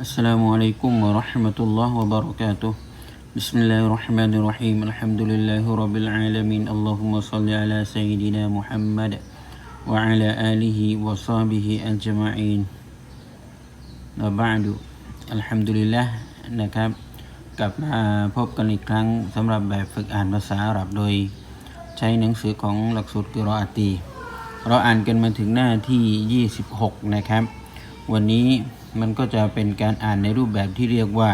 السلام عليكم ورحمة الله وبركاته بسم الله الرحمن الرحيم الحمد لله رب العالمين اللهم صل على سيدنا محمد وعلى آله وصحبه أجمعين وبعد الحمد لله นะครับ กลับมาพบกันอีกครั้งสำหรับแบบฝึกอ่านภาษาอาหรับโดย ใช้หนังสือของหลักสูตรกิรออาตี เราอ่านกันมาถึงหน้าที่ 26 นะครับ วันนี้ มันก็จะเป็นการอ่านในรูปแบบที่เรียกว่า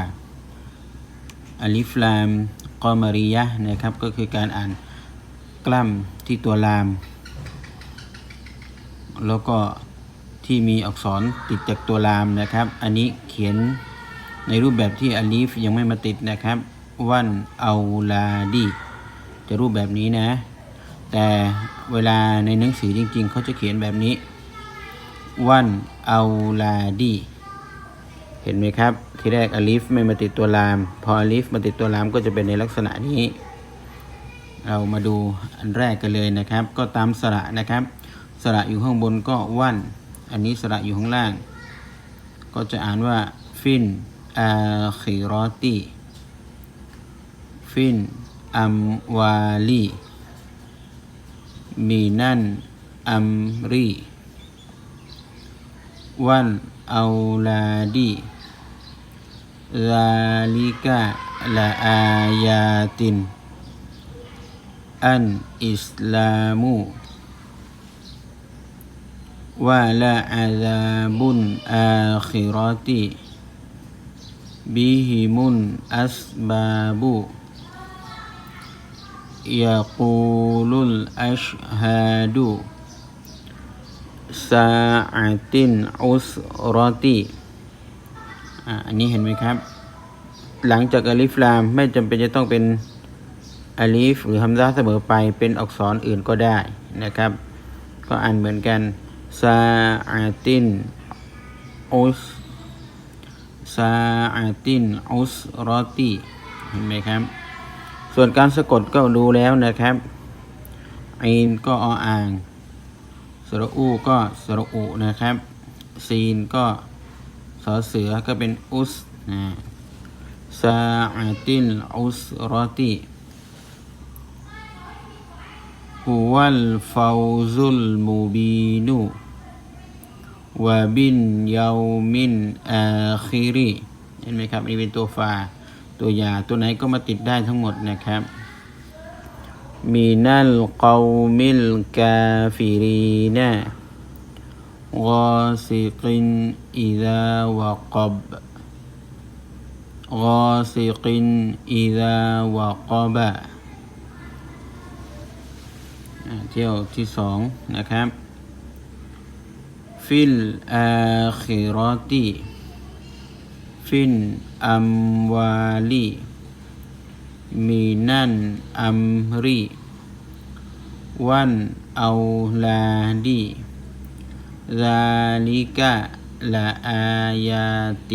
อัลิฟลามกอมาริยะนะครับ ก็คือการอ่านกล้ำที่ตัวลาม แล้วก็ที่มีอักษรติดจากตัวลามนะครับ อันนี้เขียนในรูปแบบที่อัลิฟยังไม่มาติดนะครับวันเอาลาดีจะรูปแบบนี้นะ แต่เวลาในหนังสือจริงๆ เขาจะเขียนแบบนี้วันเอาลาดี เห็นไหมครับ ทีแรกอลิฟไม่มาติดตัวลาม พออลิฟมาติดตัวลามก็จะเป็นในลักษณะนี้ เรามาดูอันแรกกันเลยนะครับ ก็ตามสระนะครับ สระอยู่ข้างบนก็วัน อันนี้สระอยู่ข้างล่าง ก็จะอ่านว่าฟินอาคิรอตีฟินอัมวาลีมีนันอัมรีวันเอาลาดี ذلك لآيات أن إسلام ولعذاب الآخرة بهم أسباب يقول الأشهاد ساعة عسرة อ่าอันนี้เห็นไหมครับ หลังจากอลิฟลามไม่จำเป็นจะต้องเป็นอลิฟหรือฮัมซาเสมอไปเป็นอักษรอื่นก็ได้นะครับ ก็อ่านเหมือนกันซาอาตินอุสซาอาตินอุสรอตีเห็นไหมครับ ส่วนการสะกดก็ดูแล้วนะครับอินก็ออ่างสระอูก็สระอุนะครับ ซีนก็ อเสือก็เป็นอุสนะซาอาตินอุสรตีฮุวัลฟาวซุลมูบีนูวะบินยาวมินอาคิรีเห็นไหมครับนี่เป็นตัวฟา ตัวยา ตัวไหนก็มาติดได้ทั้งหมดนะครับ มีนัลกาวมิลกาฟิรีนะ กอซิกินอิดาวะกับกอซิกินอิดาวะเที่ยวที่สองนะครับ ฟิลอาคิรอตีฟินอัมวาลีมีนันอัมรีวันเอาลาดี ذلك لآيات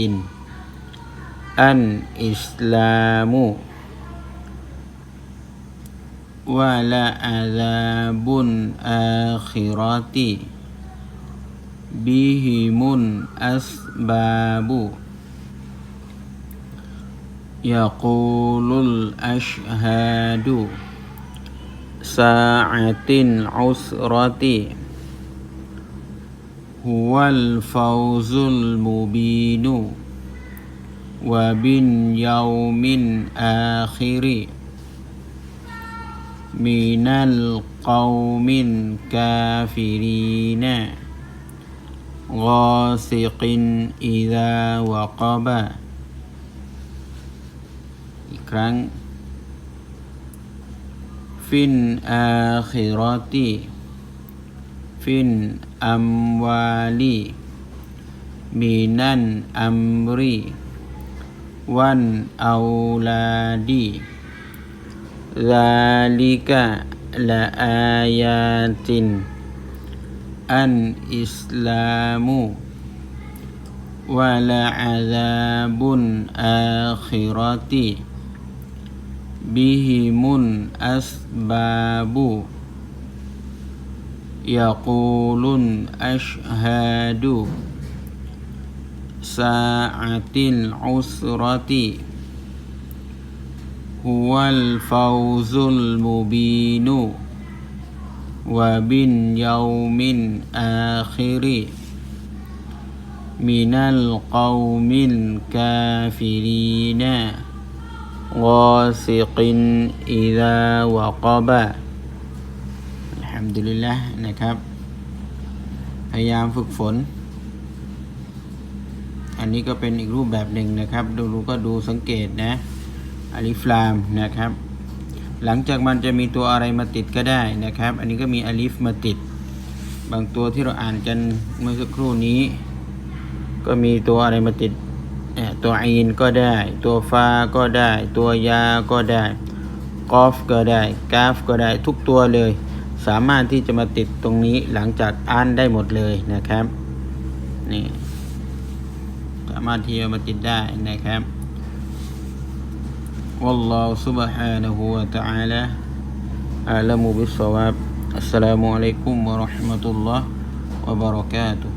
الإسلام ولعذاب آخرة بهم الأسباب يقول الأشهاد ساعة عسرتي هو الفوز المبين وباليوم آخر من القوم الكافرين غاسق إذا وقب อีกครั้ง ฟินอา คิรอตีฟินอัมวาลีมีนันอั يقول الأشهاد ساعة العسرة هو الفوز المبين وباليوم الآخر من القوم الكافرين غاسق إذا ฮัมดุลิละนะครับ พยายามฝึกฝน อันนี้ก็เป็นอีกรูปแบบหนึ่งนะครับ ดูก็ดูสังเกตนะอัลิฟลามนะครับ หลังจากมันจะมีตัวอะไรมาติดก็ได้นะครับ อันนี้ก็มีอัลิฟมาติด บางตัวที่เราอ่านกันเมื่อสักครู่นี้ ก็มีตัวอะไรมาติดตัวอีนก็ได้ ตัวฟาก็ได้ ตัวยาก็ได้กอฟก็ได้กาฟก็ได้ทุกตัวเลย สามารถที่จะมาติดตรงนี้หลังจากอ่านได้หมดเลยนะครับนี่สามารถที่จะมาติดได้นะครับ والله سبحانه وتعالى أعلم بالصواب السلام عليكم ورحمة الله وبركاته